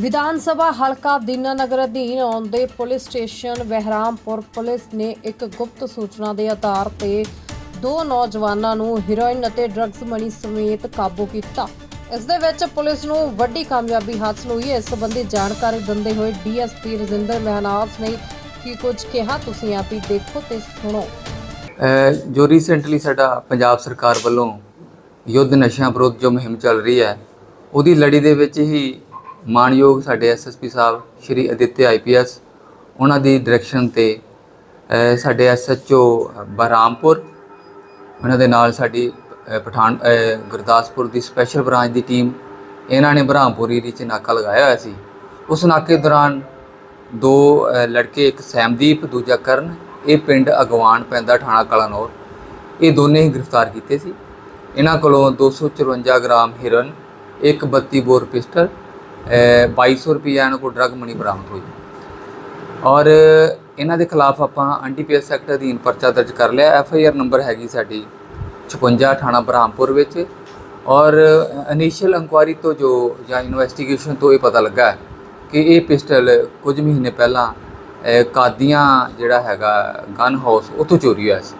ਵਿਧਾਨ ਸਭਾ ਹਲਕਾ ਦੀਨਾਨਗਰ ਅਧੀਨ ਆਉਂਦੇ ਪੁਲਿਸ ਸਟੇਸ਼ਨ ਬਹਿਰਾਮਪੁਰ ਪੁਲਿਸ ਨੇ ਇੱਕ ਗੁਪਤ ਸੂਚਨਾ ਦੇ ਆਧਾਰ ਤੇ ਦੋ ਨੌਜਵਾਨਾਂ ਨੂੰ ਹੈਰੋਇਨ ਅਤੇ ਡਰੱਗਸ ਮਨੀ ਸਮੇਤ ਕਾਬੂ ਕੀਤਾ। ਇਸ ਦੇ ਵਿੱਚ ਪੁਲਿਸ ਨੂੰ ਵੱਡੀ ਕਾਮਯਾਬੀ ਹਾਸਲ ਹੋਈ। ਹੈ ਇਸ ਸੰਬੰਧੀ ਜਾਣਕਾਰੀ ਦਿੰਦੇ ਹੋਏ ਡੀਐਸਪੀ ਰਜਿੰਦਰ ਮਹਿਨਾਸ ਨੇ ਕੀ ਕੁਝ ਕਿਹਾ, ਤੁਸੀਂ ਆਪ ਹੀ ਦੇਖੋ ਤੇ ਸੁਣੋ। ਜੋ ਰੀਸੈਂਟਲੀ ਸਾਡਾ ਪੰਜਾਬ ਸਰਕਾਰ ਵੱਲੋਂ ਯੁੱਧ ਨਸ਼ਿਆਂ ਵਿਰੁੱਧ ਜੋ ਮੁਹਿੰਮ ਚੱਲ ਰਹੀ ਹੈ, ਉਹਦੀ ਲੜੀ ਦੇ ਵਿੱਚ ਹੀ ਮਾਨਯੋਗ ਸਾਡੇ ਐਸਐਸਪੀ ਸਾਹਿਬ, ਸ਼੍ਰੀ ਅਦਿੱਤਿਆ ਆਈਪੀਐਸ ਉਹਨਾਂ ਦੀ ਡਾਇਰੈਕਸ਼ਨ ਤੇ, ਅਹ, ਸਾਡੇ ਐਸਐਚਓ ਬਰਾਮਪੁਰ, ਉਹਨਾਂ ਦੇ ਨਾਲ ਸਾਡੀ ਪਠਾਨ ਗੁਰਦਾਸਪੁਰ ਦੀ ਸਪੈਸ਼ਲ ਬ੍ਰਾਂਚ ਦੀ ਟੀਮ ਇਹਨਾਂ ਨੇ ਬਰਾਮਪੁਰ ਏਰੀਏ 'ਚ ਨਾਕਾ ਲਗਾਇਆ ਹੋਇਆ ਸੀ। ਉਸ ਨਾਕੇ ਦੌਰਾਨ ਦੋ ਲੜਕੇ, ਇੱਕ ਸੈਮਦੀਪ ਦੂਜਾ ਕਰਨ, ਇਹ ਪਿੰਡ ਅਗਵਾਨ ਪੈਂਦਾ ਥਾਣਾ ਕਲਾਨੌਰ, ਇਹ ਦੋਨੇ ਹੀ ਗ੍ਰਿਫਤਾਰ ਕੀਤੇ ਸੀ। ਇਹਨਾਂ ਕੋਲੋਂ 254 ਗ੍ਰਾਮ ਹੀਰਨ ਇੱਕ 32 ਬੋਰ ਪਿਸਟਲ 2200 ਰੁਪਈਆ ਇਹਨਾਂ ਕੋਲ ਡਰਗ ਮਨੀ ਬਰਾਮਦ ਹੋਈ। ਔਰ ਇਹਨਾਂ ਦੇ ਖਿਲਾਫ ਆਪਾਂ ਐਨਡੀਪੀਐਸ ਐਕਟ ਅਧੀਨ ਪਰਚਾ ਦਰਜ ਕਰ ਲਿਆ। ਐਫ ਆਈ ਆਰ ਨੰਬਰ ਹੈਗੀ ਸਾਡੀ 56 ਥਾਣਾ ਬ੍ਰਹਮਪੁਰ ਵਿੱਚ। ਔਰ ਇਨੀਸ਼ੀਅਲ ਇਨਕੁਆਇਰੀ ਤੋਂ ਜੋ ਜਾਂ ਇਨਵੈਸਟੀਗੇਸ਼ਨ ਤੋਂ ਇਹ ਪਤਾ ਲੱਗਾ ਕਿ ਇਹ ਪਿਸਟਲ ਕੁਝ ਮਹੀਨੇ ਪਹਿਲਾਂ ਕਾਦੀਆਂ ਜਿਹੜਾ ਹੈਗਾ ਗਨ ਹਾਊਸ ਉੱਥੋਂ ਚੋਰੀ ਹੋਇਆ ਸੀ।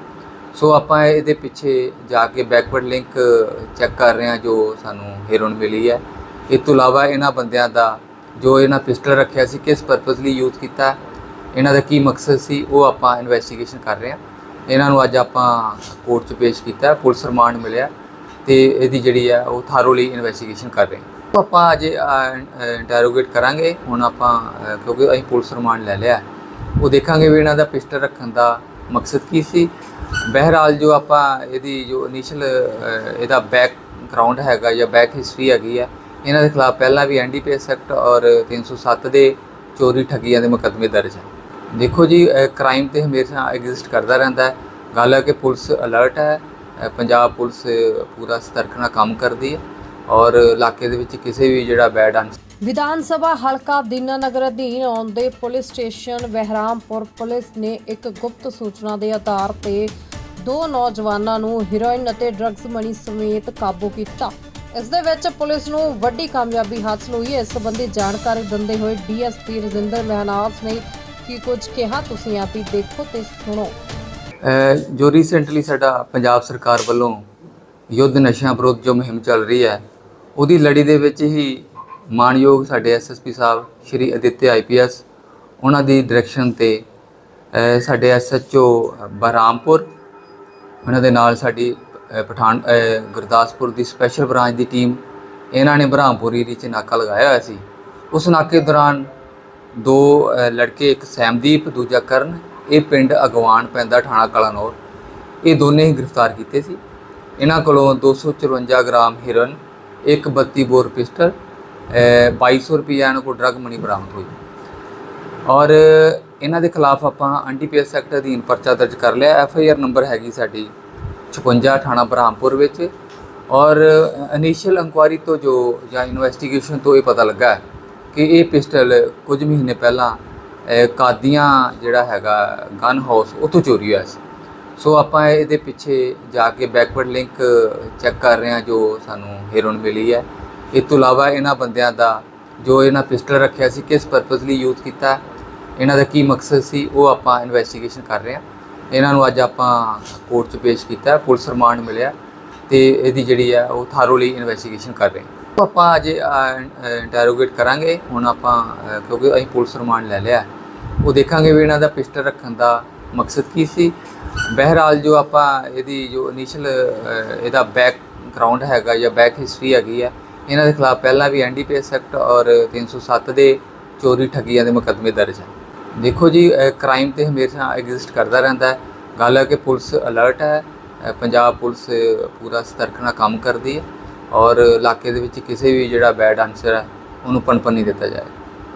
ਸੋ ਆਪਾਂ ਇਹਦੇ ਪਿੱਛੇ ਜਾ ਕੇ ਬੈਕਵਰਡ ਲਿੰਕ ਚੈੱਕ ਕਰ ਰਹੇ ਹਾਂ ਜੋ ਸਾਨੂੰ ਹੈਰੋਨ ਮਿਲੀ ਹੈ। ਇਸ ਤੋਂ ਇਲਾਵਾ ਇਹਨਾਂ ਬੰਦਿਆਂ ਦਾ ਜੋ ਇਹਨਾਂ ਪਿਸਟਲ ਰੱਖਿਆ ਸੀ, ਕਿਸ ਪਰਪਸ ਲਈ ਯੂਜ਼ ਕੀਤਾ, ਇਹਨਾਂ ਦਾ ਕੀ ਮਕਸਦ ਸੀ, ਉਹ ਆਪਾਂ ਇਨਵੈਸਟੀਗੇਸ਼ਨ ਕਰ ਰਹੇ ਹਾਂ। ਇਹਨਾਂ ਨੂੰ ਅੱਜ ਆਪਾਂ ਕੋਰਟ 'ਚ ਪੇਸ਼ ਕੀਤਾ, ਪੁਲਿਸ ਰਿਮਾਂਡ ਮਿਲਿਆ ਤੇ ਇਹਦੀ ਜਿਹੜੀ ਹੈ ਉਹ ਥਾਰੋਲੀ ਇਨਵੈਸਟੀਗੇਸ਼ਨ ਕਰ ਰਹੇ ਹਾਂ। ਉਹ ਆਪਾਂ ਅੱਜ ਇੰਟਰੋਗੇਟ ਕਰਾਂਗੇ। ਹੁਣ ਆਪਾਂ ਕਿਉਂਕਿ ਅਸੀਂ ਪੁਲਿਸ ਰਿਮਾਂਡ ਲੈ ਲਿਆ। ਉਹ ਦੇਖਾਂਗੇ ਵੀ ਇਹਨਾਂ ਦਾ ਪਿਸਟਲ ਰੱਖਣ ਦਾ ਮਕਸਦ ਕੀ ਸੀ। ਬਹਿਰਾਲ ਜੋ ਆਪਾਂ ਇਹਦੀ ਜੋ ਇਨੀਸ਼ੀਅਲ ਇਹਦਾ ਬੈਕ ਗਰਾਊਂਡ ਹੈਗਾ ਜਾਂ ਬੈਕ ਹਿਸਟਰੀ ਹੈਗੀ ਹੈ ਇਹਨਾਂ ਦੇ ਖਿਲਾਫ ਪਹਿਲਾਂ ਵੀ ਐਨਡੀਪੀਐਸ ਐਕਟ ਔਰ 307 ਦੇ ਚੋਰੀ ਠੱਗੀਆਂ ਦੇ ਮੁਕੱਦਮੇ ਦਰਜ ਹਨ। ਦੇਖੋ ਜੀ ਕ੍ਰਾਈਮ ਤੇ ਹਮੇਸ਼ਾ ਐਗਜ਼ਿਸਟ ਕਰਦਾ ਰਹਿੰਦਾ ਹੈ। ਗੱਲ ਹੈ ਕਿ ਪੁਲਿਸ ਅਲਰਟ ਹੈ ਪੰਜਾਬ ਪੁਲਿਸ ਪੂਰਾ ਸਤਰਕ ਨਾਲ ਕੰਮ ਕਰਦੀ ਹੈ ਔਰ ਇਲਾਕੇ ਦੇ ਵਿੱਚ ਕਿਸੇ ਵੀ ਜਿਹੜਾ ਬੈਡ ਅਨਸ ਵਿਧਾਨ ਸਭਾ ਹਲਕਾ ਦੀਨਾਨਗਰ ਅਧੀਨ ਆਉਂਦੇ ਪੁਲਿਸ ਸਟੇਸ਼ਨ ਬਹਿਰਾਮਪੁਰ ਪੁਲਿਸ ਨੇ ਇੱਕ ਗੁਪਤ ਸੂਚਨਾ ਦੇ ਆਧਾਰ ਤੇ ਦੋ ਨੌਜਵਾਨਾਂ ਨੂੰ ਹੀਰੋਇਨ ਅਤੇ ਡਰੱਗਸ ਮਣੀ ਸਮੇਤ ਕਾਬੂ ਕੀਤਾ। ਇਸ ਦੇ ਵਿੱਚ ਪੁਲਿਸ ਨੂੰ ਵੱਡੀ ਕਾਮਯਾਬੀ ਹਾਸਲ ਹੋਈ ਹੈ। ਇਸ ਸੰਬੰਧੀ ਜਾਣਕਾਰੀ ਦਿੰਦੇ ਹੋਏ ਡੀਐਸਪੀ ਰਜਿੰਦਰ ਮਹਿਨਾਜ਼ ਨੇ ਕੀ ਕੁਝ ਕਿਹਾ, ਤੁਸੀਂ ਆਪ ਹੀ ਦੇਖੋ ਤੇ ਸੁਣੋ। ਜੋ ਰੀਸੈਂਟਲੀ ਸਾਡਾ ਪੰਜਾਬ ਸਰਕਾਰ ਵੱਲੋਂ ਯੁੱਧ ਨਸ਼ਿਆਂ ਵਿਰੁੱਧ ਜੋ ਮੁਹਿੰਮ ਚੱਲ ਰਹੀ ਹੈ, ਉਹਦੀ ਲੜੀ ਦੇ ਵਿੱਚ ਹੀ ਮਾਨਯੋਗ ਸਾਡੇ ਐਸਐਸਪੀ ਸਾਹਿਬ, ਸ਼੍ਰੀ ਅਦਿੱਤਿਆ ਆਈਪੀਐਸ ਉਹਨਾਂ ਦੀ ਡਾਇਰੈਕਸ਼ਨ ਤੇ, ਅਹ ਸਾਡੇ ਐਸਐਚਓ ਬਰਾਮਪੁਰ, ਉਹਨਾਂ ਦੇ ਨਾਲ ਸਾਡੀ ਪਠਾਨ ਗੁਰਦਾਸਪੁਰ ਦੀ ਸਪੈਸ਼ਲ ਬ੍ਰਾਂਚ ਦੀ ਟੀਮ ਇਹਨਾਂ ਨੇ ਬ੍ਰਹਮਪੁਰ ਏਰੀਏ 'ਚ ਨਾਕਾ ਲਗਾਇਆ ਹੋਇਆ ਸੀ। ਉਸ ਨਾਕੇ ਦੌਰਾਨ ਦੋ ਲੜਕੇ ਇੱਕ ਸੈਮਦੀਪ ਦੂਜਾ ਕਰਨ ਇਹ ਪਿੰਡ ਅਗਵਾਨ ਪੈਂਦਾ ਥਾਣਾ ਕਲਾਨੌਰ। ਇਹ ਦੋਨੇ ਹੀ ਗ੍ਰਿਫਤਾਰ ਕੀਤੇ ਸੀ। ਇਹਨਾਂ ਕੋਲੋਂ 254 ਗ੍ਰਾਮ ਹੀਰਨ ਇੱਕ 32 ਬੋਰ ਪਿਸਟਲ ਅਹ, 2200 ਰੁਪਈਆ ਇਹਨਾਂ ਕੋਲ ਡਰਗ ਮਨੀ ਬਰਾਮਦ ਹੋਈ। ਔਰ ਇਹਨਾਂ ਦੇ ਖਿਲਾਫ ਆਪਾਂ ਐਨਡੀਪੀਐਸ ਐਕਟ ਅਧੀਨ ਪਰਚਾ ਦਰਜ ਕਰ ਲਿਆ। ਐਫ ਆਈ ਆਰ ਨੰਬਰ ਹੈਗੀ ਸਾਡੀ 56 ਥਾਣਾ ਬ੍ਰਹਮਪੁਰ ਵਿੱਚ। ਔਰ ਇਨੀਸ਼ੀਅਲ ਇਨਕੁਆਇਰੀ ਤੋਂ ਜੋ ਜਾਂ ਇਨਵੈਸਟੀਗੇਸ਼ਨ ਤੋਂ ਇਹ ਪਤਾ ਲੱਗਾ ਕਿ ਇਹ ਪਿਸਟਲ ਕੁਝ ਮਹੀਨੇ ਪਹਿਲਾਂ ਕਾਦੀਆਂ ਜਿਹੜਾ ਹੈਗਾ ਗਨ ਹਾਊਸ ਉੱਥੋਂ ਚੋਰੀ ਹੋਇਆ ਸੀ। ਸੋ ਆਪਾਂ ਇਹਦੇ ਪਿੱਛੇ ਜਾ ਕੇ ਬੈਕਵਰਡ ਲਿੰਕ ਚੈੱਕ ਕਰ ਰਹੇ ਹਾਂ ਜੋ ਸਾਨੂੰ ਹੀਰੋਨ ਮਿਲੀ ਹੈ। ਇਸ ਤੋਂ ਇਲਾਵਾ ਇਹਨਾਂ ਬੰਦਿਆਂ ਦਾ ਜੋ ਇਹਨਾਂ ਪਿਸਟਲ ਰੱਖਿਆ ਸੀ, ਕਿਸ ਪਰਪਸ ਲਈ ਯੂਜ਼ ਕੀਤਾ, ਇਹਨਾਂ ਦਾ ਕੀ ਮਕਸਦ ਸੀ, ਉਹ ਆਪਾਂ ਇਨਵੈਸਟੀਗੇਸ਼ਨ ਕਰ ਰਹੇ ਹਾਂ। ਇਹਨਾਂ ਨੂੰ ਅੱਜ ਆਪਾਂ ਕੋਰਟ 'ਚ ਪੇਸ਼ ਕੀਤਾ, ਪੁਲਿਸ ਰਿਮਾਂਡ ਮਿਲਿਆ ਤੇ ਇਹਦੀ ਜਿਹੜੀ ਹੈ ਉਹ ਥਾਰੋਲੀ ਇਨਵੈਸਟੀਗੇਸ਼ਨ ਕਰ ਰਹੇ ਹਾਂ। ਆਪਾਂ ਅੱਜ ਇੰਟਰੋਗੇਟ ਕਰਾਂਗੇ, ਹੁਣ ਆਪਾਂ ਕਿਉਂਕਿ ਅਸੀਂ ਪੁਲਿਸ ਰਿਮਾਂਡ ਲੈ ਲਿਆ। ਉਹ ਦੇਖਾਂਗੇ ਵੀ ਇਹਨਾਂ ਦਾ ਪਿਸਟਲ ਰੱਖਣ ਦਾ ਮਕਸਦ ਕੀ ਸੀ। ਬਹਿਰਾਲ ਜੋ ਆਪਾਂ ਇਹਦੀ ਜੋ ਇਨੀਸ਼ੀਅਲ ਇਹਦਾ ਬੈਕ ਗਰਾਊਂਡ ਹੈਗਾ ਜਾਂ ਬੈਕ ਹਿਸਟਰੀ ਹੈਗੀ ਹੈ ਇਹਨਾਂ ਦੇ ਖਿਲਾਫ ਪਹਿਲਾਂ ਵੀ ਐਨਡੀਪੀਐਸ ਐਕਟ ਔਰ 307 ਦੇ ਚੋਰੀ ਠੱਗੀਆਂ ਦੇ ਮੁਕੱਦਮੇ ਦਰਜ ਹੈ ਦੇਖੋ ਜੀ ਕ੍ਰਾਈਮ ਤੇ ਹਮੇਸ਼ਾ ਐਗਜ਼ਿਸਟ ਕਰਦਾ ਰਹਿੰਦਾ ਹੈ। ਗੱਲ ਹੈ ਕਿ ਪੁਲਿਸ ਅਲਰਟ ਹੈ ਪੰਜਾਬ ਪੁਲਿਸ ਪੂਰਾ ਸਤਰਕ ਨਾਲ ਕੰਮ ਕਰਦੀ ਹੈ ਔਰ ਇਲਾਕੇ ਦੇ ਵਿੱਚ ਕਿਸੇ ਵੀ ਜਿਹੜਾ ਬੈਡ ਆਨਸਰ ਹੈ, ਉਹਨੂੰ ਪਨਪਨ ਨਹੀਂ ਦਿੱਤਾ ਜਾਏ।